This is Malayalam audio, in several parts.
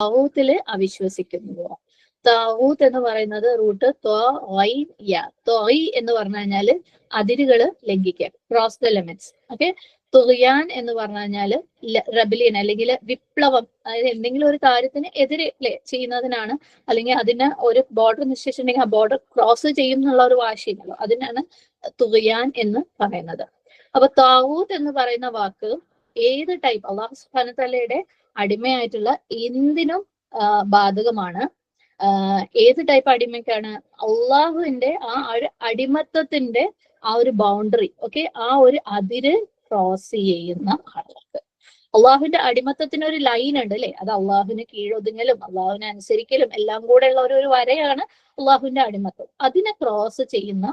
താവൂത്തിൽ അവിശ്വസിക്കുന്നുവോ താവൂത്ത് എന്ന് പറയുന്നത് റൂട്ട് തൊയ് എന്ന് പറഞ്ഞു കഴിഞ്ഞാൽ അതിരുകൾ ലംഘിക്കുക ക്രോസ് ദ ലിമിറ്റ്സ് ഓക്കെ തുകയാൻ എന്ന് പറഞ്ഞു കഴിഞ്ഞാൽ റബലിയൻ അല്ലെങ്കിൽ വിപ്ലവം. അതായത് എന്തെങ്കിലും ഒരു കാര്യത്തിന് എതിരെ ചെയ്യുന്നതിനാണ് അല്ലെങ്കിൽ അതിന് ഒരു ബോർഡർ നിശ്ചയിച്ചിട്ടുണ്ടെങ്കിൽ ആ ബോർഡർ ക്രോസ് ചെയ്യും എന്നുള്ള ഒരു വാശിയുണ്ടല്ലോ അതിനാണ് തുകയാൻ എന്ന് പറയുന്നത്. അപ്പൊ താവൂത്ത് എന്ന് പറയുന്ന വാക്ക് ഏത് ടൈപ്പ് അള്ളാഹു സുബാനത്തലയുടെ അടിമയായിട്ടുള്ള എന്തിനും ബാധകമാണ്. ഏത് ടൈപ്പ് അടിമയ്ക്കാണ്? അള്ളാഹുവിന്റെ ആ ഒരു അടിമത്തത്തിന്റെ ആ ഒരു ബൗണ്ടറി ഓക്കെ ആ ഒരു അതിര് ക്രോസ് ചെയ്യുന്ന ആളുകൾക്ക്. അള്ളാഹുവിന്റെ അടിമത്തത്തിന് ഒരു ലൈൻ ഉണ്ട് അല്ലെ? അത് അള്ളാഹുവിന് കീഴൊതുങ്ങലും അള്ളാഹുവിനെ അനുസരിക്കലും എല്ലാം കൂടെ ഉള്ള ഒരു ഒരു വരയാണ് അള്ളാഹുവിന്റെ അടിമത്തം. അതിനെ ക്രോസ് ചെയ്യുന്ന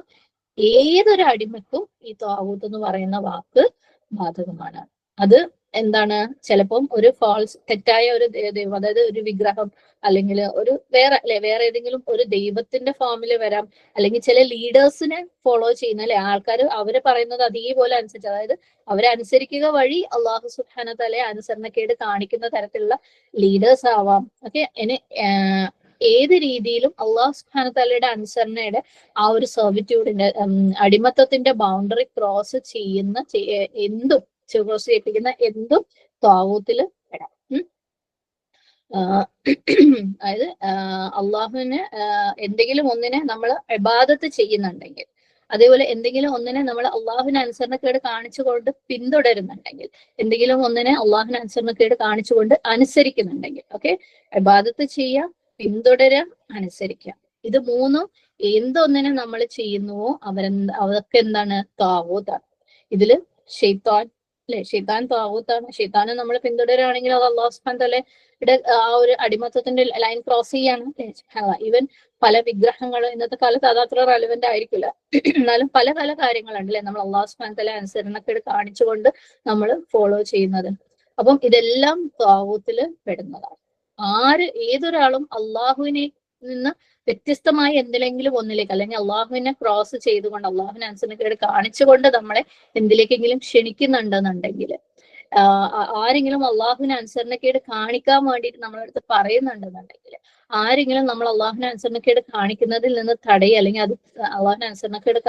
ഏതൊരു അടിമക്കും ഈ താവൂത്ത് എന്ന് പറയുന്ന വാക്ക് ബാധകമാണ്. അത് എന്താണ്? ചിലപ്പം ഒരു ഫോൾസ് തെറ്റായ ഒരു ദൈവം അതായത് ഒരു വിഗ്രഹം അല്ലെങ്കിൽ ഒരു വേറെ അല്ലെ വേറെ ഏതെങ്കിലും ഒരു ദൈവത്തിന്റെ ഫോമിൽ വരാം. അല്ലെങ്കിൽ ചില ലീഡേഴ്സിനെ ഫോളോ ചെയ്യുന്ന അല്ലെ ആൾക്കാർ അവർ പറയുന്നത് അതേപോലെ അനുസരിച്ച് അതായത് അവരെ അനുസരിക്കുക വഴി അള്ളാഹു സുഹാന തലെ അനുസരണക്കേട് കാണിക്കുന്ന തരത്തിലുള്ള ലീഡേഴ്സ് ആവാം. ഓക്കെ ഇനി ഏത് രീതിയിലും അള്ളാഹു സുഹാന തലയുടെ അനുസരണയുടെ ആ ഒരു സെർവിറ്റ്യൂഡിന്റെ അടിമത്തത്തിന്റെ ബൗണ്ടറി ക്രോസ് ചെയ്യുന്ന ചെയ്യ- എന്തും ക്രോസ് ചെയ്യിപ്പിക്കുന്ന എന്തും താവൂത്തിൽ പെടാം. അതായത് അള്ളാഹുവിനെ എന്തെങ്കിലും ഒന്നിനെ നമ്മൾ ഇബാദത്ത് ചെയ്യുന്നുണ്ടെങ്കിൽ അതേപോലെ എന്തെങ്കിലും ഒന്നിനെ നമ്മൾ അള്ളാഹുവിന് അനുസരണക്കേട് കാണിച്ചുകൊണ്ട് പിന്തുടരുന്നുണ്ടെങ്കിൽ എന്തെങ്കിലും ഒന്നിനെ അള്ളാഹുവിന് അനുസരണക്കേട് കാണിച്ചുകൊണ്ട് അനുസരിക്കുന്നുണ്ടെങ്കിൽ ഓക്കെ? ഇബാദത്ത് ചെയ്യാം പിന്തുടരാം അനുസരിക്കാം ഇത് മൂന്നും എന്തൊന്നിനെ നമ്മൾ ചെയ്യുന്നുവോ അവരെന്താ അവർക്ക് എന്താണ് താവൂതാണ് ഇതിൽ ഷെയ്ത്താൻ അല്ലെ? ഷെയ്ത്താൻ താവൂത്താണ് ഷെയ്ത്താനെ നമ്മൾ പിന്തുടരുകയാണെങ്കിൽ അത് അള്ളാഹു സുബ്ഹാനഹു തആലയുടെ ആ ഒരു അടിമത്തത്തിന്റെ ലൈൻ ക്രോസ് ചെയ്യാണ്. ഈവൻ പല വിഗ്രഹങ്ങൾ ഇന്നത്തെ കാലത്ത് അത് അത്ര റെലവെന്റ് ആയിരിക്കില്ല. എന്നാലും പല പല കാര്യങ്ങളുണ്ട് അല്ലെ? നമ്മൾ അള്ളാഹു തല അനുസരണക്കേട് കാണിച്ചുകൊണ്ട് നമ്മൾ ഫോളോ ചെയ്യുന്നത്. അപ്പം ഇതെല്ലാം താവൂത്തിൽ പെടുന്നതാണ്. ആര് ഏതൊരാളും അള്ളാഹുവിനെ നിന്ന് വ്യത്യസ്തമായ എന്തിലെങ്കിലും ഒന്നിലേക്ക് അല്ലെങ്കിൽ അള്ളാഹുവിനെ ക്രോസ് ചെയ്തുകൊണ്ട് അള്ളാഹുവിനെ അനുസരണക്കേട് കാണിച്ചുകൊണ്ട് നമ്മളെ എന്തിലേക്കെങ്കിലും ക്ഷണിക്കുന്നുണ്ടെന്നുണ്ടെങ്കിൽ ആരെങ്കിലും അള്ളാഹുവിനെ അനുസരണക്കേട് കാണിക്കാൻ വേണ്ടിയിട്ട് നമ്മളടുത്ത് പറയുന്നുണ്ടെന്നുണ്ടെങ്കിൽ ആരെങ്കിലും നമ്മൾ അള്ളാഹുവിനെ അനുസരണക്കേട് കാണിക്കുന്നതിൽ നിന്ന് തടയുക അല്ലെങ്കിൽ അത് അള്ളാഹുവിനെ അനുസരണക്കേട്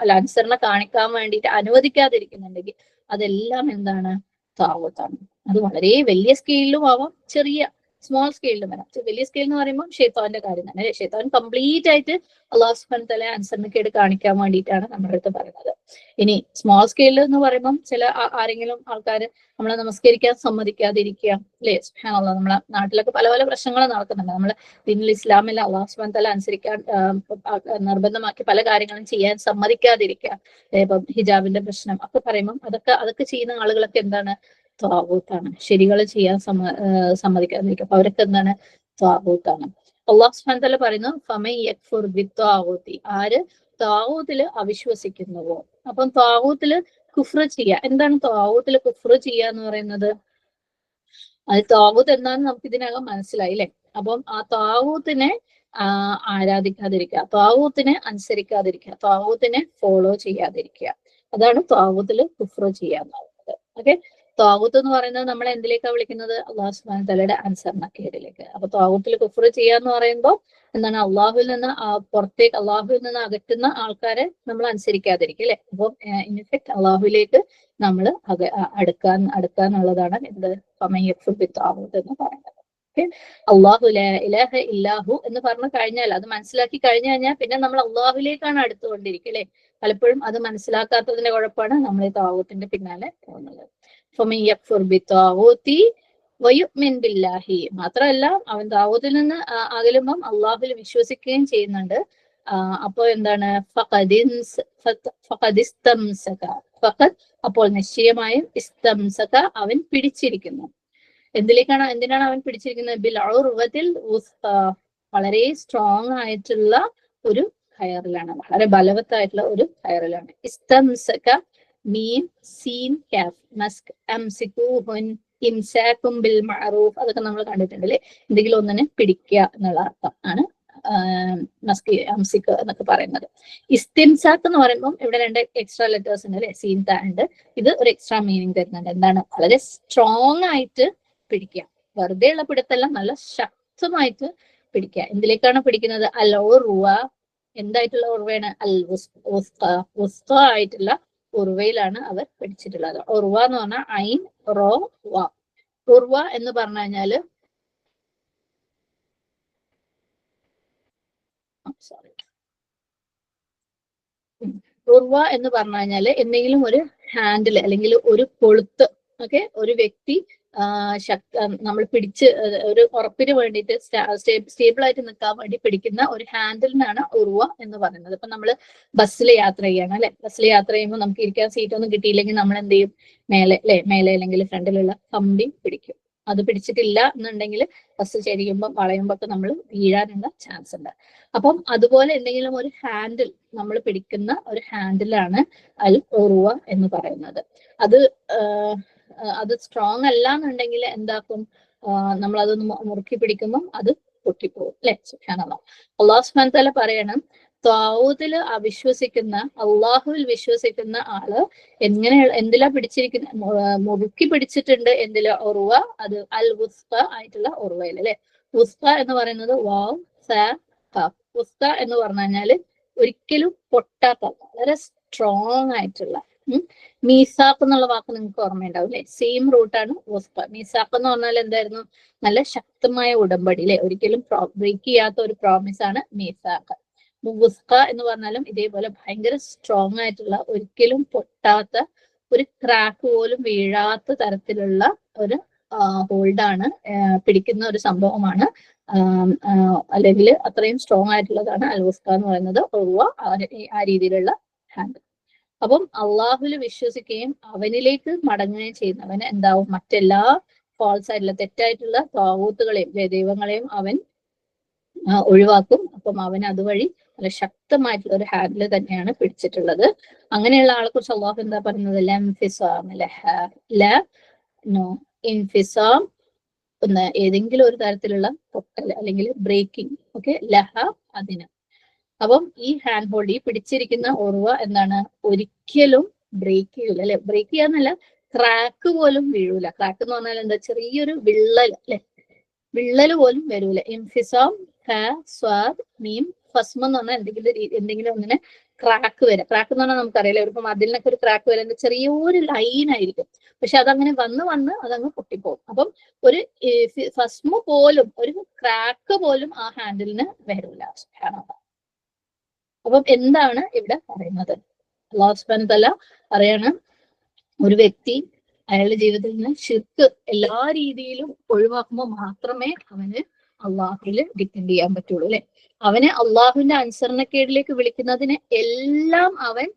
അല്ല അനുസരണ കാണിക്കാൻ വേണ്ടിയിട്ട് അനുവദിക്കാതിരിക്കുന്നുണ്ടെങ്കിൽ അതെല്ലാം എന്താണ്? താവത്താണ്. അത് വളരെ വലിയ സ്കെയിലും ആവാം ചെറിയ സ്മോൾ സ്കെയിലും വരാം. വലിയ സ്കെയിൽ എന്ന് പറയുമ്പോൾ ഷെയ്ത്താവിന്റെ കാര്യം തന്നെ. ഷെയ്ത്താൻ കംപ്ലീറ്റ് ആയിട്ട് അള്ളാഹു സുബാൻ തല അനുസരണക്കേട് കാണിക്കാൻ വേണ്ടിയിട്ടാണ് നമ്മുടെ അടുത്ത് പറയുന്നത്. ഇനി സ്മോൾ സ്കെയിൽ എന്ന് പറയുമ്പോൾ ചില ആരെങ്കിലും ആൾക്കാർ നമ്മളെ നമസ്കരിക്കാൻ സമ്മതിക്കാതിരിക്കുക. അല്ലേ? സുഹാനുള്ള നമ്മളെ നാട്ടിലൊക്കെ പല പല പ്രശ്നങ്ങൾ നടക്കുന്നുണ്ട്. നമ്മൾ ദിനിൽ ഇസ്ലാമിൽ അള്ളാഹു സുബാൻ തല അനുസരിക്കാൻ നിർബന്ധമാക്കി പല കാര്യങ്ങളും ചെയ്യാൻ സമ്മതിക്കാതിരിക്കുക. ഇപ്പം ഹിജാബിന്റെ പ്രശ്നം ഒക്കെ പറയുമ്പോൾ അതൊക്കെ അതൊക്കെ ചെയ്യുന്ന ആളുകളൊക്കെ എന്താണ്? ത്വാബൂത്താണ്. ശരികൾ ചെയ്യാൻ സമ്മ സമ്മതിക്കാതിരിക്കും അപ്പൊ അവരൊക്കെ എന്താണ്? ത്വാബൂത്താണ്. അള്ളാഹു സുഹാൻ തല പറയുന്നു ഫമൈ ആര് താവൂത്തിൽ അവിശ്വസിക്കുന്നുവോ? അപ്പം താവൂത്തിൽ കുഫ്ര ചെയ്യുക എന്താണ് താവൂത്തിൽ കുഫ്ര ചെയ്യുക എന്ന് പറയുന്നത്? അത് താവൂത്ത് എന്താന്ന് നമുക്ക് ഇതിനകം മനസ്സിലായി അല്ലെ അപ്പം ആ താവൂത്തിനെ ആരാധിക്കാതിരിക്കുക. താവൂത്തിനെ അനുസരിക്കാതിരിക്കുക. താവൂത്തിനെ ഫോളോ ചെയ്യാതിരിക്കുക. അതാണ് താവൂത്തിൽ കുഫ്ര ചെയ്യാന്നാവുന്നത് ഓക്കെ? താവൂത്ത് എന്ന് പറയുന്നത് നമ്മൾ എന്തിലേക്കാണ് വിളിക്കുന്നത്? അള്ളാഹു സുബാൻ തലയുടെ അനുസരണക്കേടിലേക്ക് അപ്പൊ താവൂത്തിൽ കുഫ്ർ ചെയ്യാന്ന് പറയുമ്പോൾ എന്താണ്? അള്ളാഹുവിൽ നിന്ന് പുറത്തേക്ക് അള്ളാഹുവിൽ നിന്ന് അകറ്റുന്ന ആൾക്കാരെ നമ്മൾ അനുസരിക്കാതിരിക്കും അല്ലെ? അപ്പം ഇൻഫെക്ട് അള്ളാഹുവിലേക്ക് നമ്മൾ അടുക്കാൻ അടുക്കാന്നുള്ളതാണ് എന്ത്? ബിത്താവൂത്ത് എന്ന് പറയുന്നത്. അള്ളാഹു ഇലാഹ ഇല്ലാഹു എന്ന് പറഞ്ഞു കഴിഞ്ഞാൽ അത് മനസ്സിലാക്കി കഴിഞ്ഞു കഴിഞ്ഞാൽ പിന്നെ നമ്മൾ അള്ളാഹുലേക്കാണ് അടുത്തുകൊണ്ടിരിക്കുക അല്ലെ? പലപ്പോഴും അത് മനസ്സിലാക്കാത്തതിന്റെ കുഴപ്പമാണ് നമ്മൾ ഈ താവൂത്തിന്റെ പിന്നാലെ പോകുന്നത്. ഫമൻ യക്ഫുർ ബിത്താവൂത്തി വയുമിൻ ബില്ലാഹി. മാത്രമല്ല അവൻ ദാവൂദിൽ നിന്ന് അകലുമ്പം അള്ളാഹുൽ വിശ്വസിക്കുകയും ചെയ്യുന്നുണ്ട്. അപ്പോൾ എന്താണ്? അപ്പോൾ നിശ്ചയമായും ഇസ്തംസക അവൻ പിടിച്ചിരിക്കുന്നു. എന്തിലേക്കാണ് എന്തിനാണ് അവൻ പിടിച്ചിരിക്കുന്നത്? ബിൽ ഉർവത്തിൽ വളരെ സ്ട്രോങ് ആയിട്ടുള്ള ഒരു കയറിലാണ് വളരെ ബലവത്തായിട്ടുള്ള ഒരു കയറിലാണ് ഇസ്തംസക മീൻ സീൻ കാഫ് മസ്ക് അംസിക്കൂഹുൻ ഇംസാക്കും ബിൽ മഅറൂഫ് അതൊക്കെ നമ്മൾ കണ്ടിട്ടുണ്ട് അല്ലേ എന്തെങ്കിലും ഒന്നിനെ പിടിക്കുക എന്നുള്ള അർത്ഥം ആണ്. മസ്കി അംസിക്ക് എന്നൊക്കെ പറയുന്നത്. ഇസ്തിംസാക്ക് എന്ന് പറയുമ്പോൾ ഇവിടെ രണ്ട് എക്സ്ട്രാ ലെറ്റേഴ്സ് ഉണ്ട് അല്ലെ? സീൻ ഉണ്ട്. ഇത് ഒരു എക്സ്ട്രാ മീനിങ് തരുന്നുണ്ട്. എന്താണ്? വളരെ സ്ട്രോങ് ആയിട്ട് പിടിക്കുക. വെറുതെ ഉള്ള പിടുത്തല്ല നല്ല ശക്തമായിട്ട് പിടിക്കുക. എന്തിലേക്കാണ് പിടിക്കുന്നത്? അലോ റുവ എന്തായിട്ടുള്ള ഉറവയാണ്? അൽ ആയിട്ടുള്ള ഉർവയിലാണ് അവർ പഠിച്ചിട്ടുള്ളത് ഉർവ എന്ന് പറഞ്ഞാൽ ഐൻ റോ വ. ഉർവ എന്ന് പറഞ്ഞു കഴിഞ്ഞാൽ ഉർവ എന്ന് പറഞ്ഞു കഴിഞ്ഞാൽ എന്തെങ്കിലും ഒരു ഹാൻഡിൽ അല്ലെങ്കിൽ ഒരു കൊളുത്ത് ഓക്കെ ഒരു വ്യക്തി നമ്മൾ പിടിച്ച് ഒരു ഉറപ്പിന് വേണ്ടിയിട്ട് സ്റ്റേബിൾ ആയിട്ട് നിൽക്കാൻ വേണ്ടി പിടിക്കുന്ന ഒരു ഹാൻഡിലിനാണ് ഉറുവ എന്ന് പറയുന്നത്. ഇപ്പൊ നമ്മൾ ബസ്സിൽ യാത്ര ചെയ്യണം അല്ലെ? ബസ്സിൽ യാത്ര ചെയ്യുമ്പോൾ നമുക്ക് ഇരിക്കാൻ സീറ്റ് ഒന്നും കിട്ടിയില്ലെങ്കിൽ നമ്മൾ എന്ത് ചെയ്യും? മേലെ അല്ലെ? മേലെ അല്ലെങ്കിൽ ഫ്രണ്ടിലുള്ള കമ്പി പിടിക്കും. അത് പിടിച്ചിട്ടില്ല എന്നുണ്ടെങ്കിൽ ബസ് ചരിയുമ്പോൾ വളയുമ്പോൾ ഒക്കെ നമ്മൾ വീഴാനുള്ള ചാൻസ് ഉണ്ട്. അപ്പം അതുപോലെ എന്തെങ്കിലും ഒരു ഹാൻഡിൽ നമ്മൾ പിടിക്കുന്ന ഒരു ഹാൻഡിലാണ് അൽ ഉറുവ എന്ന് പറയുന്നത്. അത് അത് സ്ട്രോങ് അല്ല എന്നുണ്ടെങ്കിൽ എന്താക്കും നമ്മൾ അതൊന്ന് മുറുക്കി പിടിക്കുമ്പോൾ അത് പൊട്ടിപ്പോകും അല്ലെ? സുഖാനുള്ള അള്ളാഹു സുബ്ഹാനഹു തല പറയണം താവൂതിൽ അവിശ്വസിക്കുന്ന അള്ളാഹുവിൽ വിശ്വസിക്കുന്ന ആൾ എങ്ങനെ എന്തിലാ പിടിച്ചിരിക്കുന്ന മുറുക്കി പിടിച്ചിട്ടുണ്ട് എന്തില? ഒറുവ അത് അൽ ഉസ്ത ആയിട്ടുള്ള ഒറുവയിൽ അല്ലെ? ഉസ്ത എന്ന് പറയുന്നത് വാവ് സ എന്ന് പറഞ്ഞു കഴിഞ്ഞാൽ ഒരിക്കലും പൊട്ടാത്ത വളരെ സ്ട്രോങ് ആയിട്ടുള്ള. മീസാക്ക് എന്നുള്ള വാക്ക് നിങ്ങൾക്ക് ഓർമ്മയുണ്ടാവും അല്ലെ സെയിം റൂട്ടാണ് വുസ്ക മീസാക്ക് എന്ന് പറഞ്ഞാൽ എന്തായിരുന്നു? നല്ല ശക്തമായ ഉടമ്പടി അല്ലെ ഒരിക്കലും ബ്രേക്ക് ചെയ്യാത്ത ഒരു പ്രോമിസ് ആണ് മീസാക്ക് മുസ്ക എന്ന് പറഞ്ഞാലും ഇതേപോലെ ഭയങ്കര സ്ട്രോങ് ആയിട്ടുള്ള ഒരിക്കലും പൊട്ടാത്ത ഒരു ക്രാക്ക് പോലും വീഴാത്ത തരത്തിലുള്ള ഒരു ഹോൾഡാണ് പിടിക്കുന്ന ഒരു സംഭവമാണ്. അല്ലെങ്കിൽ അത്രയും സ്ട്രോങ് ആയിട്ടുള്ളതാണ് അൽവുസ്ക എന്ന് പറയുന്നത്. ആ ആ രീതിയിലുള്ള ഹാൻഡ് അപ്പം അള്ളാഹുൽ വിശ്വസിക്കുകയും അവനിലേക്ക് മടങ്ങുകയും ചെയ്യുന്നവൻ എന്താവും? മറ്റെല്ലാ ഫോൾസ് ആയിട്ടുള്ള തെറ്റായിട്ടുള്ള താവൂത്തുകളെയും ദൈവങ്ങളെയും അവൻ ഒഴിവാക്കും. അപ്പം അവൻ അതുവഴി നല്ല ശക്തമായിട്ടുള്ള ഒരു ഹാൻഡിൽ തന്നെയാണ് പിടിച്ചിട്ടുള്ളത്. അങ്ങനെയുള്ള ആളെ കുറിച്ച് അള്ളാഹു എന്താ പറയുന്നത്? നോ ഒന്ന് ഏതെങ്കിലും ഒരു തരത്തിലുള്ള പൊട്ടൽ അല്ലെങ്കിൽ ബ്രേക്കിംഗ് ഓക്കെ ലഹ അതിന്. അപ്പം ഈ ഹാൻഡ് ഹോൾഡ് ഈ പിടിച്ചിരിക്കുന്ന ഉറവ എന്താണ്? ഒരിക്കലും ബ്രേക്ക് ചെയ്യൂല അല്ലെ? ബ്രേക്ക് ചെയ്യാന്നല്ല ക്രാക്ക് പോലും വീഴൂല. ക്രാക്ക് എന്ന് പറഞ്ഞാൽ എന്താ? ചെറിയൊരു വിള്ളൽ അല്ലെ? വിള്ളൽ പോലും വരൂല. ഇംഫിസോം ഹ സ്വാദ് മീം ഫസ്മ എന്ന് പറഞ്ഞാൽ എന്തെങ്കിലും എന്തെങ്കിലും അങ്ങനെ ക്രാക്ക് വരാം. ക്രാക്ക് എന്ന് പറഞ്ഞാൽ നമുക്കറിയാലോ ഇപ്പം മതിലിനൊക്കെ ഒരു ക്രാക്ക് വരാൻ ചെറിയൊരു ലൈൻ ആയിരിക്കും. പക്ഷെ അതങ്ങനെ വന്ന് വന്ന് അതങ്ങ് പൊട്ടിപ്പോകും. അപ്പം ഒരു ഫസ്മ പോലും ഒരു ക്രാക്ക് പോലും ആ ഹാൻഡിലിന് വരൂല. അപ്പം എന്താണ് ഇവിടെ പറയുന്നത്? അള്ളാഹുസ്ബാൻ തല പറയാണ് ഒരു വ്യക്തി അയാളുടെ ജീവിതത്തിൽ നിന്ന് ഷിർക്ക് എല്ലാ രീതിയിലും ഒഴിവാക്കുമ്പോൾ മാത്രമേ അവന് അള്ളാഹുവിൽ ഡിപ്പെൻഡ് ചെയ്യാൻ പറ്റുള്ളൂ അല്ലെ? അവന് അള്ളാഹുവിന്റെ അനുസരണക്കേടിലേക്ക് വിളിക്കുന്നതിന് എല്ലാം അവൻ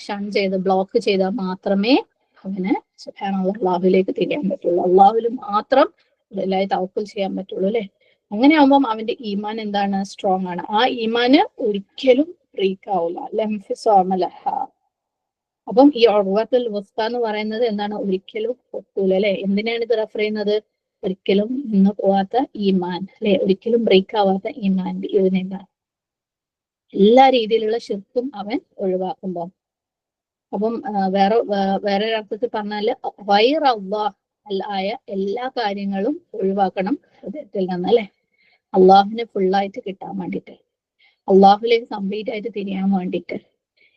ഷൺ ചെയ്ത് ബ്ലോക്ക് ചെയ്താൽ മാത്രമേ അവന് അള്ളാഹുലേക്ക് തിരിയാൻ പറ്റുള്ളൂ. അള്ളാഹുവിൽ മാത്രം എല്ലായി തവക്കൽ ചെയ്യാൻ പറ്റുള്ളൂ അല്ലെ? അങ്ങനെ അവന്റെ ഈമാൻ എന്താണ്? സ്ട്രോങ് ആണ്. ആ ഈമാന് ഒരിക്കലും ബ്രേക്ക് ആവില്ല ലംഫിസോമലഹ അപ്പം ഈ ഒർവത്തുൽ വസ്ത എന്ന് പറയുന്നത് എന്താണ്? ഒരിക്കലും പൊട്ടൂല അല്ലെ? എന്തിനാണ് ഇത് റെഫർ ചെയ്യുന്നത്? ഒരിക്കലും നിന്ന് പോവാത്ത ഈമാൻ അല്ലെ? ഒരിക്കലും ബ്രേക്ക് ആവാത്ത ഈമാൻ ഇതിനെന്താ എല്ലാ രീതിയിലുള്ള ശിർക്കും അവൻ ഒഴിവാക്കുമ്പോൾ അപ്പം വേറെ വേറെ ഒരർത്ഥത്തിൽ പറഞ്ഞാൽ വൈറവ്വ ആയ എല്ലാ കാര്യങ്ങളും ഒഴിവാക്കണം. ഹൃദയത്തിൽ നിന്ന് അല്ലെ? അള്ളാഹുവിനെ ഫുള്ളായിട്ട് കിട്ടാൻ വേണ്ടിയിട്ട് അള്ളാഹുലേക്ക് കംപ്ലീറ്റ് ആയിട്ട് തിരിയാൻ വേണ്ടിയിട്ട്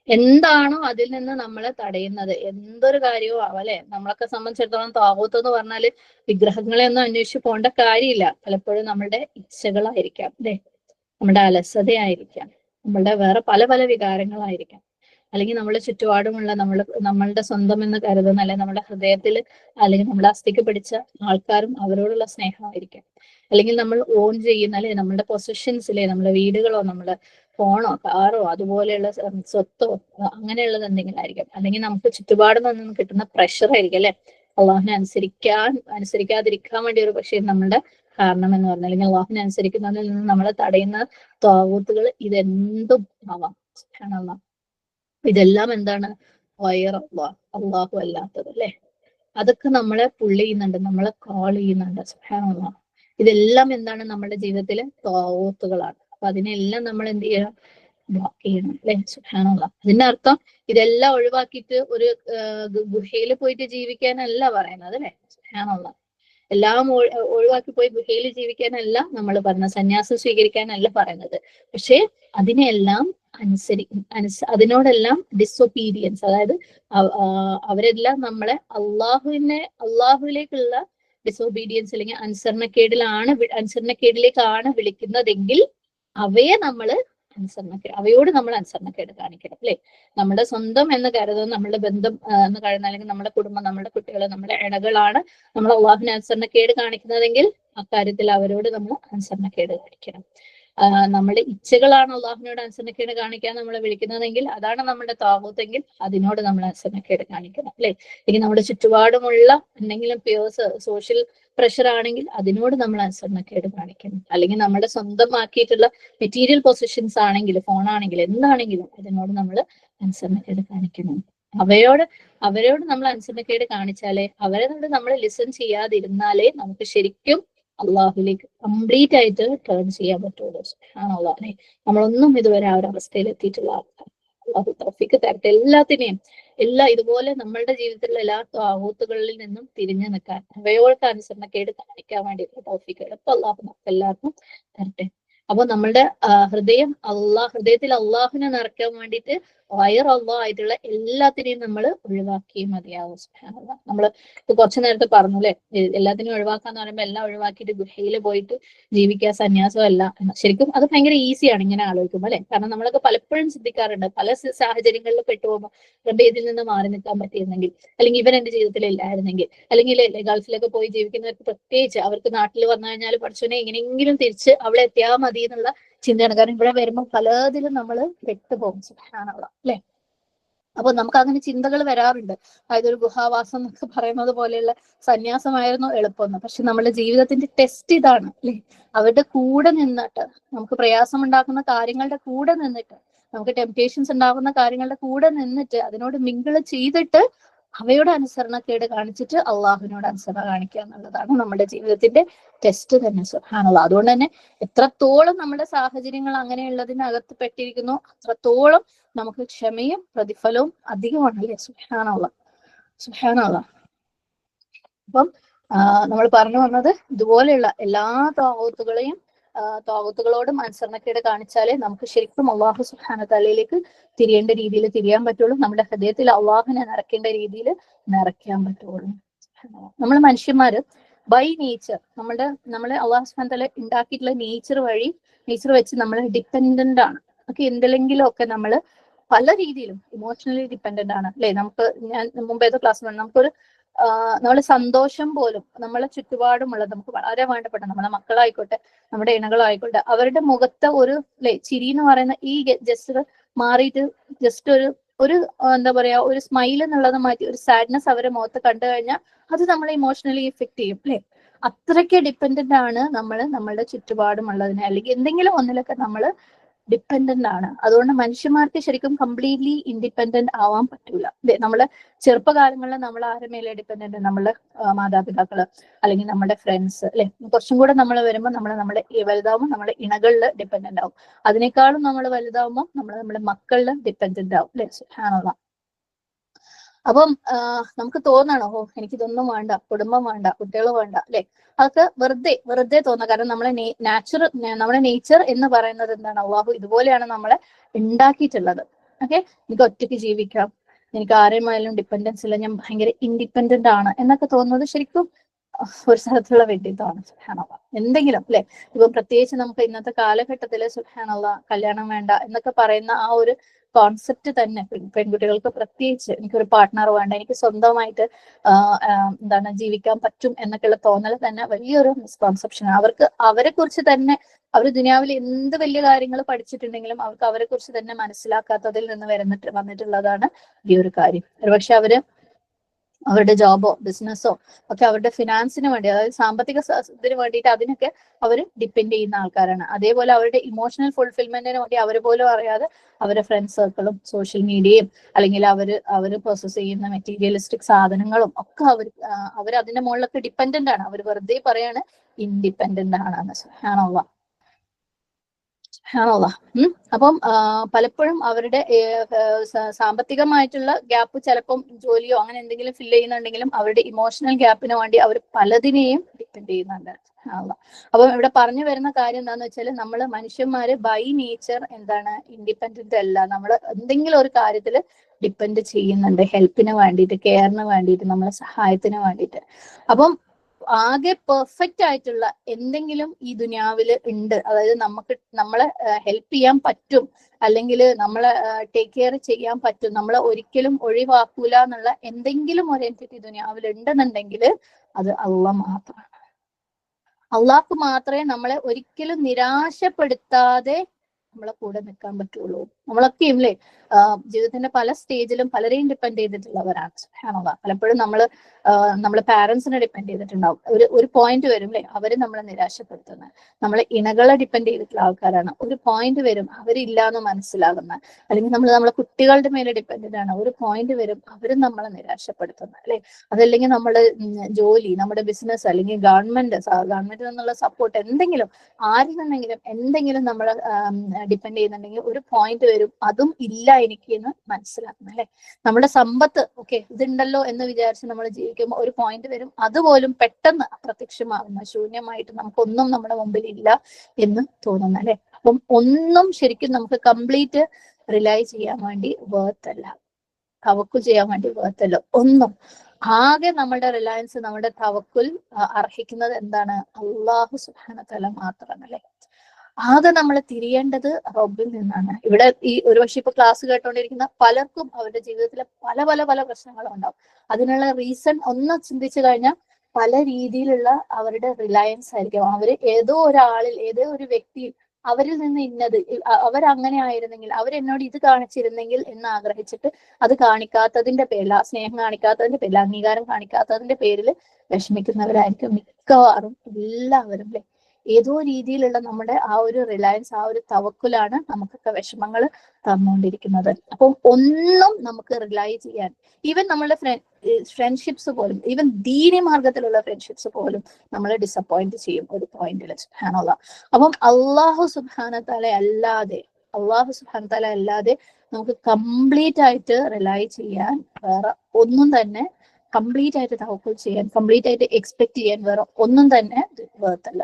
എന്താണോ അതിൽ നിന്ന് നമ്മളെ തടയുന്നത്. എന്തൊരു കാര്യവും ആവല്ലെ നമ്മളൊക്കെ സംബന്ധിച്ചിടത്തോളം താവൂത്ത് എന്ന് പറഞ്ഞാൽ വിഗ്രഹങ്ങളെ ഒന്നും അന്വേഷിച്ച് പോകേണ്ട കാര്യമില്ല. പലപ്പോഴും നമ്മളുടെ ഇച്ഛകളായിരിക്കാം അല്ലെ? നമ്മുടെ അലസതയായിരിക്കാം. നമ്മളുടെ വേറെ പല പല വികാരങ്ങളായിരിക്കാം. അല്ലെങ്കിൽ നമ്മുടെ ചുറ്റുപാടുമുള്ള നമ്മൾ നമ്മളുടെ സ്വന്തം എന്ന് കരുതുന്ന അല്ലെങ്കിൽ നമ്മുടെ ഹൃദയത്തിൽ അല്ലെങ്കിൽ നമ്മുടെ അസ്ഥിക്ക് പിടിച്ച ആൾക്കാരും അവരോടുള്ള സ്നേഹമായിരിക്കാം. അല്ലെങ്കിൽ നമ്മൾ ഓൺ ചെയ്യുന്ന അല്ലെ നമ്മുടെ പൊസിഷൻസിലെ നമ്മുടെ വീടുകളോ നമ്മുടെ ഫോണോ കാറോ അതുപോലെയുള്ള സ്വത്തോ അങ്ങനെയുള്ളത് എന്തെങ്കിലും ആയിരിക്കാം അല്ലെങ്കിൽ നമുക്ക് ചുറ്റുപാടിൽ നിന്നും കിട്ടുന്ന പ്രഷർ ആയിരിക്കും അല്ലെ? അള്ളാഹിനെ അനുസരിക്കാൻ അനുസരിക്കാതിരിക്കാൻ വേണ്ടി ഒരു പക്ഷേ നമ്മുടെ കാരണം എന്ന് പറഞ്ഞാൽ അല്ലെങ്കിൽ അള്ളാഹിനെ അനുസരിക്കുന്നതിൽ നിന്ന് നമ്മളെ തടയുന്ന താവൂത്തുകൾ ഇതെന്തും ആവാം. സുബ്ഹാനല്ലാഹ്. ഇതെല്ലാം എന്താണ്? വയർ അള്ളാഹ് അല്ലാത്തത് അല്ലെ? അതൊക്കെ നമ്മളെ പുള്ളി ചെയ്യുന്നുണ്ട് നമ്മളെ കോൾ ചെയ്യുന്നുണ്ട്. ഇതെല്ലാം എന്താണ് നമ്മുടെ ജീവിതത്തിലെ തോത്തുകളാണ് അപ്പൊ അതിനെല്ലാം നമ്മൾ എന്ത് ചെയ്യണം ബ്ലോക്ക് ചെയ്യണം അല്ലെ? സുഹാനുള്ള അതിന്റെ അർത്ഥം ഇതെല്ലാം ഒഴിവാക്കിയിട്ട് ഒരു ഗുഹയിൽ പോയിട്ട് ജീവിക്കാനല്ല പറയുന്നത് അല്ലെ? സുഹാനുള്ള എല്ലാം ഒഴിവാക്കി പോയി ഗുഹയിൽ ജീവിക്കാനല്ല നമ്മൾ പറഞ്ഞ സന്യാസം സ്വീകരിക്കാനല്ല പറയുന്നത്. പക്ഷെ അതിനെല്ലാം അനുസരി അനുസ അതിനോടെല്ലാം ഡിസൊബീഡിയൻസ് അതായത് അവരെല്ലാം നമ്മളെ അള്ളാഹുവിനെ അള്ളാഹുവിലേക്കുള്ള ഡിസൊബീഡിയൻസ് അല്ലെങ്കിൽ അനുസരണക്കേടിലാണ് അനുസരണക്കേടിലേക്കാണ് വിളിക്കുന്നതെങ്കിൽ അവയെ നമ്മൾ അനുസരണക്കേട് അവയോട് നമ്മൾ അനുസരണക്കേട് കാണിക്കണം അല്ലെ? നമ്മുടെ സ്വന്തം എന്ന് കരുതുന്നത് നമ്മുടെ ബന്ധം എന്ന് കരുതുന്ന അല്ലെങ്കിൽ നമ്മുടെ കുടുംബം നമ്മുടെ കുട്ടികൾ നമ്മുടെ ഇണകളാണ് നമ്മൾ അള്ളാഹുവിന് അനുസരണക്കേട് കാണിക്കുന്നതെങ്കിൽ അക്കാര്യത്തിൽ അവരോട് നമ്മൾ അനുസരണക്കേട് കാണിക്കണം. നമ്മുടെ ഇച്ഛകളാണ് അള്ളാഹുവിനോട് അനുസരണക്കേട് കാണിക്കാൻ നമ്മളെ വിളിക്കുന്നതെങ്കിൽ അതാണ് നമ്മുടെ താവൂത്തെങ്കിൽ അതിനോട് നമ്മൾ അനുസരണക്കേട് കാണിക്കണം അല്ലെ? അല്ലെങ്കിൽ നമ്മുടെ ചുറ്റുപാടുമുള്ള എന്തെങ്കിലും പിയേഴ്സ് സോഷ്യൽ പ്രഷർ ആണെങ്കിൽ അതിനോട് നമ്മൾ അനുസരണക്കേട് കാണിക്കണം. അല്ലെങ്കിൽ നമ്മുടെ സ്വന്തമാക്കിയിട്ടുള്ള മെറ്റീരിയൽ പൊസിഷൻസ് ആണെങ്കിൽ ഫോണാണെങ്കിൽ എന്താണെങ്കിലും അതിനോട് നമ്മൾ അനുസരണക്കേട് കാണിക്കണം. അവയോട് അവരോട് നമ്മൾ അനുസരണക്കേട് കാണിച്ചാലേ അവരെ നമ്മൾ ലിസൺ ചെയ്യാതിരുന്നാലേ നമുക്ക് ശരിക്കും അള്ളാഹുലേക്ക് കംപ്ലീറ്റ് ആയിട്ട് ടേൺ ചെയ്യാൻ പറ്റുള്ളൂ. ആണല്ലോ അല്ലെ? നമ്മളൊന്നും ഇതുവരെ ആ ഒരു അവസ്ഥയിൽ എത്തിയിട്ടുള്ള ആൾക്കാർ അള്ളാഹു തോഫിക്ക് തരട്ടെ. എല്ലാത്തിനെയും എല്ലാ ഇതുപോലെ നമ്മളുടെ ജീവിതത്തിലുള്ള എല്ലാ ആഹൂത്തുകളിൽ നിന്നും തിരിഞ്ഞു നിൽക്കാൻ അവയോൾക്ക് അനുസരണക്കേട് കാണിക്കാൻ വേണ്ടിയിട്ടുള്ള തൗഫീക്ക് എളുപ്പം അള്ളാഹു നമുക്ക് എല്ലാവർക്കും തരട്ടെ. അപ്പൊ നമ്മളുടെ ഹൃദയം അള്ളാഹ് ഹൃദയത്തിൽ അള്ളാഹുനെ നിറയ്ക്കാൻ വേണ്ടിയിട്ട് വയർ അള്ളാഹ് ആയിട്ടുള്ള എല്ലാത്തിനെയും നമ്മൾ ഒഴിവാക്കി മതിയാവും. സുബ്ഹാനല്ലാഹ്. നമ്മൾ ഇപ്പൊ കുറച്ചു നേരത്തെ പറഞ്ഞു അല്ലെ എല്ലാത്തിനും ഒഴിവാക്കാന്ന് പറയുമ്പോൾ എല്ലാം ഒഴിവാക്കിയിട്ട് ഗുഹയിൽ പോയിട്ട് ജീവിക്കുക സന്യാസം അല്ല. ശരിക്കും അത് ഭയങ്കര ഈസിയാണ് ഇങ്ങനെ ആലോചിക്കുമ്പോൾ അല്ലെ? കാരണം നമ്മളൊക്കെ പലപ്പോഴും ചിന്തിക്കാറുണ്ട്. പല സാഹചര്യങ്ങളിൽ പെട്ടുപോകുമ്പോൾ റബ്ബെ ഇതിൽ നിന്ന് മാറി നിൽക്കാൻ പറ്റിയിരുന്നെങ്കിൽ അല്ലെങ്കിൽ ഇവൻ എന്റെ ജീവിതത്തിൽ ഇല്ലായിരുന്നെങ്കിൽ അല്ലെങ്കിൽ ഗൾഫിലൊക്കെ പോയി ജീവിക്കുന്നവർക്ക് പ്രത്യേകിച്ച് അവർക്ക് നാട്ടിൽ വന്നു കഴിഞ്ഞാൽ പഠിച്ചോനെ എങ്ങനെയെങ്കിലും തിരിച്ച് അവിടെ എത്തിയാൽ മതി എന്നുള്ള ചിന്തയാണ്. കാരണം ഇവിടെ വരുമ്പോൾ പലതിലും നമ്മൾ പെട്ടുപോകും സുബ്ഹാനല്ലാഹ് അല്ലെ? അപ്പൊ നമുക്ക് അങ്ങനെ ചിന്തകൾ വരാറുണ്ട്. അതായത് ഒരു ഗുഹാവാസം എന്നൊക്കെ പറയുന്നത് പോലെയുള്ള സന്യാസമായിരുന്നു എളുപ്പമെന്ന്. പക്ഷെ നമ്മുടെ ജീവിതത്തിന്റെ ടെസ്റ്റ് ഇതാണ് അല്ലെ? അവരുടെ കൂടെ നിന്നിട്ട് നമുക്ക് പ്രയാസം ഉണ്ടാക്കുന്ന കാര്യങ്ങളുടെ കൂടെ നിന്നിട്ട് നമുക്ക് ടെംപ്റ്റേഷൻസ് ഉണ്ടാകുന്ന കാര്യങ്ങളുടെ കൂടെ നിന്നിട്ട് അതിനോട് മിങ്കിൾ ചെയ്തിട്ട് അവയോട് അനുസരണക്കേട് കാണിച്ചിട്ട് അള്ളാഹുവിനോട് അനുസരണ കാണിക്കുക എന്നുള്ളതാണ് നമ്മുടെ ജീവിതത്തിന്റെ ടെസ്റ്റ് തന്നെ സുഹാനുള്ള അതുകൊണ്ട് തന്നെ എത്രത്തോളം നമ്മുടെ സാഹചര്യങ്ങൾ അങ്ങനെയുള്ളതിനകത്ത് പെട്ടിരിക്കുന്നു അത്രത്തോളം നമുക്ക് ക്ഷമയും പ്രതിഫലവും അധികമാണല്ലേ സുഹാനുള്ള സുഹാനുള്ള അപ്പം നമ്മൾ പറഞ്ഞു വന്നത് ഇതുപോലെയുള്ള എല്ലാ താവൂത്തുകളെയും താവൂത്തുകളോടും അനുസരണക്കേട് കാണിച്ചാലേ നമുക്ക് ശരിക്കും അള്ളാഹു സുഹാന തലയിലേക്ക് തിരിയേണ്ട രീതിയിൽ തിരിയാൻ പറ്റുള്ളൂ. നമ്മുടെ ഹൃദയത്തിൽ അള്ളാഹുവിനെ നിറയ്ക്കേണ്ട രീതിയിൽ നിറയ്ക്കാൻ പറ്റുള്ളൂ. നമ്മൾ മനുഷ്യന്മാര് ബൈ നേച്ചർ നമ്മുടെ നമ്മളെ അള്ളാഹു സുഹാൻ തല ഉണ്ടാക്കിയിട്ടുള്ള നേച്ചർ വഴി നേച്ചർ വെച്ച് നമ്മൾ ഡിപ്പെൻഡന്റ് ആണ്. ഒക്കെ എന്തെങ്കിലും ഒക്കെ നമ്മൾ പല രീതിയിലും ഇമോഷണലി ഡിപ്പെൻഡന്റ് ആണ്. അല്ലെ? നമുക്ക് ഞാൻ മുമ്പേതോ ക്ലാസ് നമുക്കൊരു നമ്മളെ സന്തോഷം പോലും നമ്മളെ ചുറ്റുപാടുമുള്ളത് നമുക്ക് വളരെ വേണ്ടപ്പെട്ട നമ്മുടെ മക്കളായിക്കോട്ടെ നമ്മുടെ ഇണകളായിക്കോട്ടെ അവരുടെ മുഖത്തെ ഒരു ചിരി എന്ന് പറയുന്ന ഈ ജസ്റ്റ് മാറിയിട്ട് ജസ്റ്റ് ഒരു ഒരു എന്താ പറയാ ഒരു സ്മൈൽ എന്നുള്ളത് മാറ്റി ഒരു സാഡ്നെസ് അവരുടെ മുഖത്ത് കണ്ടു കഴിഞ്ഞാൽ അത് നമ്മളെ ഇമോഷണലി ഇഫക്റ്റ് ചെയ്യും അല്ലെ അത്രയ്ക്ക് ഡിപ്പെൻഡന്റ് ആണ് നമ്മൾ നമ്മളുടെ ചുറ്റുപാടുമുള്ളതിനെ അല്ലെങ്കിൽ എന്തെങ്കിലും ഒന്നിലൊക്കെ നമ്മൾ ഡിപ്പെൻഡന്റ് ആണ്. അതുകൊണ്ട് മനുഷ്യന്മാർക്ക് ശരിക്കും കംപ്ലീറ്റ്ലി ഇൻഡിപെൻഡന്റ് ആവാൻ പറ്റൂല. നമ്മൾ ചെറുപ്പകാലങ്ങളിൽ നമ്മൾ ആരുടെ മേലെ ഡിപ്പെൻഡന്റ് നമ്മളെ മാതാപിതാക്കൾ അല്ലെങ്കിൽ നമ്മുടെ ഫ്രണ്ട്സ് അല്ലെ? കുറച്ചും കൂടെ നമ്മൾ വരുമ്പോൾ നമ്മൾ നമ്മുടെ വലുതാവുമ്പോൾ നമ്മുടെ ഇണകളിൽ ഡിപ്പെൻഡന്റ് ആവും. അതിനേക്കാളും നമ്മൾ വലുതാവുമ്പോൾ നമ്മൾ നമ്മുടെ മക്കളിൽ ഡിപ്പെൻഡന്റ് ആവും. അല്ലെ? സുഹാനുള്ള അപ്പം നമുക്ക് തോന്നണോ? ഓ എനിക്കിതൊന്നും വേണ്ട കുടുംബം വേണ്ട കുട്ടികൾ വേണ്ട അല്ലെ? അതൊക്കെ വെറുതെ വെറുതെ തോന്നുക കാരണം നമ്മളെ നാച്ചുറൽ നമ്മുടെ നേച്ചർ എന്ന് പറയുന്നത് എന്താണ്? അള്ളാഹു ഇതുപോലെയാണ് നമ്മളെ ഉണ്ടാക്കിയിട്ടുള്ളത് ഓക്കെ? എനിക്ക് ഒറ്റയ്ക്ക് ജീവിക്കാം. എനിക്ക് ആരെയും ആയാലും ഡിപ്പെൻഡൻസ് ഇല്ല. ഞാൻ ഭയങ്കര ഇൻഡിപെൻഡന്റ് ആണ്. എന്നൊക്കെ തോന്നുന്നത് ശരിക്കും ഒരു സ്ഥലത്തുള്ള വെട്ടിത്താണ് സുഹാനുള്ള എന്തെങ്കിലും അല്ലെ? ഇപ്പൊ പ്രത്യേകിച്ച് നമുക്ക് ഇന്നത്തെ കാലഘട്ടത്തിൽ സുഹാനുള്ള കല്യാണം വേണ്ട എന്നൊക്കെ പറയുന്ന ആ ഒരു കോൺസെപ്റ്റ് തന്നെ പെൺകുട്ടികൾക്ക് പ്രത്യേകിച്ച് എനിക്കൊരു പാർട്ട്ണർ വേണ്ട എനിക്ക് സ്വന്തമായിട്ട് എന്താണ് ജീവിക്കാൻ പറ്റും എന്നൊക്കെയുള്ള തോന്നൽ തന്നെ വലിയൊരു മിസ്കോൺസെപ്ഷൻ അവർക്ക് അവരെ കുറിച്ച് തന്നെ അവർ ദുനിയാവിൽ എന്ത് വലിയ കാര്യങ്ങൾ പഠിച്ചിട്ടുണ്ടെങ്കിലും അവർക്ക് അവരെ കുറിച്ച് തന്നെ മനസ്സിലാക്കാത്തതിൽ നിന്ന് വരുന്നിട്ട് വന്നിട്ടുള്ളതാണ് ഈ ഒരു കാര്യം. ഒരുപക്ഷെ അവർ അവരുടെ ജോബോ ബിസിനസ്സോ ഒക്കെ അവരുടെ ഫിനാൻസിന് വേണ്ടി അതായത് സാമ്പത്തിക ഇതിന് വേണ്ടിയിട്ട് അതിനൊക്കെ അവർ ഡിപ്പെൻഡ് ചെയ്യുന്ന ആൾക്കാരാണ്. അതേപോലെ അവരുടെ ഇമോഷണൽ ഫുൾഫിൽമെന്റിന് വേണ്ടി അവർ പോലും അറിയാതെ അവരുടെ ഫ്രണ്ട് സർക്കിളും സോഷ്യൽ മീഡിയയും അല്ലെങ്കിൽ അവർ അവർ പ്രോസസ് ചെയ്യുന്ന മെറ്റീരിയലിസ്റ്റിക് സാധനങ്ങളും ഒക്കെ അവർ അവർ അതിന്റെ മുകളിലൊക്കെ ഡിപ്പെൻഡന്റ് ആണ്. അവർ വെറുതെ പറയാണ് ഇൻഡിപെൻഡന്റ് ആണ് ആണുള്ള ഉം. അപ്പം പലപ്പോഴും അവരുടെ സാമ്പത്തികമായിട്ടുള്ള ഗ്യാപ്പ് ചിലപ്പം ജോലിയോ അങ്ങനെ എന്തെങ്കിലും ഫില്ല് ചെയ്യുന്നുണ്ടെങ്കിലും അവരുടെ ഇമോഷണൽ ഗ്യാപ്പിന് വേണ്ടി അവർ പലതിനെയും ഡിപ്പെൻഡ് ചെയ്യുന്നുണ്ട്. ആണല്ലോ. അപ്പം ഇവിടെ പറഞ്ഞു വരുന്ന കാര്യം എന്താന്ന് വെച്ചാൽ നമ്മൾ മനുഷ്യന്മാര് ബൈ നേച്ചർ എന്താണ് ഇൻഡിപെൻഡന്റ് അല്ല. നമ്മൾ എന്തെങ്കിലും ഒരു കാര്യത്തിൽ ഡിപ്പെൻഡ് ചെയ്യുന്നുണ്ട്. ഹെൽപ്പിന് വേണ്ടിയിട്ട് കെയറിന് വേണ്ടിയിട്ട് നമ്മളെ സഹായത്തിന് വേണ്ടിയിട്ട്. അപ്പം ആകെ പെർഫെക്റ്റ് ആയിട്ടുള്ള എന്തെങ്കിലും ഈ ദുനിയാവിൽ ഉണ്ട്. അതായത് നമുക്ക് നമ്മളെ ഹെൽപ്പ് ചെയ്യാൻ പറ്റും. അല്ലെങ്കിൽ നമ്മളെ ടേക്ക് കെയർ ചെയ്യാൻ പറ്റും. നമ്മളെ ഒരിക്കലും ഒഴിവാക്കൂല എന്നുള്ള എന്തെങ്കിലും ഒരു എന്റിറ്റി ദുനിയാവിൽ ഉണ്ടെന്നുണ്ടെങ്കിൽ അത് അള്ള മാത്രമാണ് അള്ളാഹ്ക്ക് മാത്രമേ നമ്മളെ ഒരിക്കലും നിരാശപ്പെടുത്താതെ നമ്മളെ കൂടെ നിൽക്കാൻ പറ്റുള്ളൂ. നമ്മളൊക്കെയും അല്ലേ ജീവിതത്തിന്റെ പല സ്റ്റേജിലും പലരെയും ഡിപ്പെൻഡ് ചെയ്തിട്ടുള്ളവരാണ്. സുബ്ഹാനല്ലാഹ്. പലപ്പോഴും നമ്മൾ നമ്മളെ പാരന്റ്സിനെ ഡിപ്പെൻഡ് ചെയ്തിട്ടുണ്ടാവും. ഒരു ഒരു പോയിന്റ് വരും അല്ലേ അവർ നമ്മളെ നിരാശപ്പെടുത്തുന്നത് നമ്മളെ ഇണകളെ ഡിപ്പെൻഡ് ചെയ്തിട്ടുള്ള ആൾക്കാരാണ്. ഒരു പോയിന്റ് വരും അവരില്ലാന്ന് മനസ്സിലാകുന്ന. അല്ലെങ്കിൽ നമ്മൾ നമ്മളെ കുട്ടികളുടെ മേലെ ഡിപ്പെൻഡന്റ് ആണ്. ഒരു പോയിന്റ് വരും അവരും നമ്മളെ നിരാശപ്പെടുത്തുന്ന. അല്ലെ? അതല്ലെങ്കിൽ നമ്മുടെ ജോലി നമ്മുടെ ബിസിനസ് അല്ലെങ്കിൽ ഗവൺമെന്റ് ഗവൺമെന്റിൽ നിന്നുള്ള സപ്പോർട്ട് എന്തെങ്കിലും ആരിൽ നിന്നെങ്കിലും എന്തെങ്കിലും നമ്മൾ ഡിപ്പെൻഡ് ചെയ്യുന്നുണ്ടെങ്കിൽ ഒരു പോയിന്റ് വരും അതും ഇല്ല എനിക്ക് എന്ന് മനസ്സിലാക്കണം അല്ലെ? നമ്മുടെ സമ്പത്ത് ഓക്കെ ഇതുണ്ടല്ലോ എന്ന് വിചാരിച്ച് നമ്മൾ ജീവിക്കുമ്പോൾ ഒരു പോയിന്റ് വരും. അതുപോലും പെട്ടെന്ന് അപ്രത്യക്ഷമാകുന്ന ശൂന്യമായിട്ട് നമുക്കൊന്നും നമ്മുടെ മുമ്പിൽ ഇല്ല എന്ന് തോന്നുന്നു അല്ലെ? അപ്പം ഒന്നും ശരിക്കും നമുക്ക് കംപ്ലീറ്റ് റിലൈ ചെയ്യാൻ വേണ്ടി വേർത്തല്ല തവക്കുൽ ചെയ്യാൻ വേണ്ടി വേർത്തല്ല ഒന്നും. ആകെ നമ്മുടെ റിലയൻസ് നമ്മുടെ തവക്കുൽ അർഹിക്കുന്നത് എന്താണ്? അള്ളാഹു സുഹാന തല മാത്രമാണ് അല്ലെ? ആകെ നമ്മൾ തിരിയേണ്ടത് റബ്ബിൽ നിന്നാണ്. ഇവിടെ ഈ ഒരുപക്ഷെ ഇപ്പൊ ക്ലാസ് കേട്ടോണ്ടിരിക്കുന്ന പലർക്കും അവരുടെ ജീവിതത്തിലെ പല പല പല പ്രശ്നങ്ങളും ഉണ്ടാവും. അതിനുള്ള റീസൺ ഒന്ന് ചിന്തിച്ചു കഴിഞ്ഞാൽ പല രീതിയിലുള്ള അവരുടെ റിലയൻസ് ആയിരിക്കും. അവർ ഏതോ ഒരാളിൽ ഏതോ ഒരു വ്യക്തിയിൽ അവരിൽ നിന്ന് ഇന്നത് അവരങ്ങനെ ആയിരുന്നെങ്കിൽ അവരെന്നോട് ഇത് കാണിച്ചിരുന്നെങ്കിൽ എന്ന് ആഗ്രഹിച്ചിട്ട് അത് കാണിക്കാത്തതിന്റെ പേരിൽ ആ സ്നേഹം കാണിക്കാത്തതിന്റെ പേരിൽ അംഗീകാരം കാണിക്കാത്തതിന്റെ പേരിൽ വിഷമിക്കുന്നവരായിരിക്കും മിക്കവാറും എല്ലാവരും അല്ലെ? ഏതോ രീതിയിലുള്ള നമ്മുടെ ആ ഒരു റിലയൻസ് ആ ഒരു തവക്കുലാണ് നമുക്കൊക്കെ വിഷമങ്ങൾ തന്നുകൊണ്ടിരിക്കുന്നത്. അപ്പം ഒന്നും നമുക്ക് റിലൈ ചെയ്യാൻ ഈവൻ നമ്മളുടെ ഫ്രണ്ട്ഷിപ്സ് പോലും ഈവൻ ദീനി മാർഗത്തിലുള്ള ഫ്രണ്ട്ഷിപ്സ് പോലും നമ്മളെ ഡിസപ്പോയിന്റ് ചെയ്യും ഒരു പോയിന്റിൽ സുഹാനുള്ള അപ്പം അള്ളാഹു സുബാന തല അല്ലാതെ അള്ളാഹു സുബാന അല്ലാതെ നമുക്ക് കംപ്ലീറ്റ് ആയിട്ട് റിലൈ ചെയ്യാൻ വേറെ ഒന്നും തന്നെ കംപ്ലീറ്റ് ആയിട്ട് തവക്കൽ ചെയ്യാൻ കംപ്ലീറ്റ് ആയിട്ട് എക്സ്പെക്ട് ചെയ്യാൻ വേറെ ഒന്നും തന്നെ വേർത്തല്ല.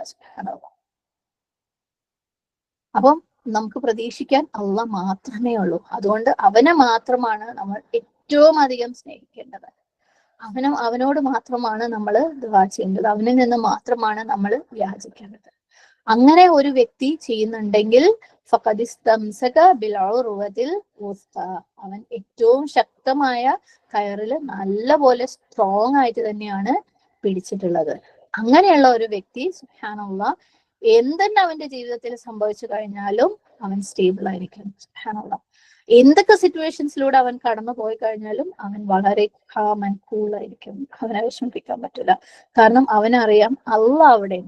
അപ്പം നമുക്ക് പ്രതീക്ഷിക്കാൻ അള്ള മാത്രമേ ഉള്ളൂ. അതുകൊണ്ട് അവനെ മാത്രമാണ് നമ്മൾ ഏറ്റവും അധികം സ്നേഹിക്കേണ്ടത്. അവനും അവനോട് മാത്രമാണ് നമ്മൾ ദുആ ചെയ്യേണ്ടത്. അവനിൽ നിന്ന് മാത്രമാണ് നമ്മൾ യാചിക്കേണ്ടത്. അങ്ങനെ ഒരു വ്യക്തി ചെയ്യുന്നുണ്ടെങ്കിൽ. അവൻ ഏറ്റവും ശക്തമായ കയറിൽ നല്ലപോലെ സ്ട്രോങ് ആയിട്ട് തന്നെയാണ് പിടിച്ചിട്ടുള്ളത്. അങ്ങനെയുള്ള ഒരു വ്യക്തി സുഹാനുള്ള എന്തെന്നെ അവന്റെ ജീവിതത്തിൽ സംഭവിച്ചു കഴിഞ്ഞാലും അവൻ സ്റ്റേബിൾ ആയിരിക്കും സുഹാനുള്ള എന്തൊക്കെ സിറ്റുവേഷൻസിലൂടെ അവൻ കടന്നു പോയി കഴിഞ്ഞാലും അവൻ വളരെ കാം ആൻഡ് കൂൾ ആയിരിക്കും. അവനെ വിഷമിപ്പിക്കാൻ പറ്റില്ല. കാരണം അവനറിയാം അള്ള അവിടെ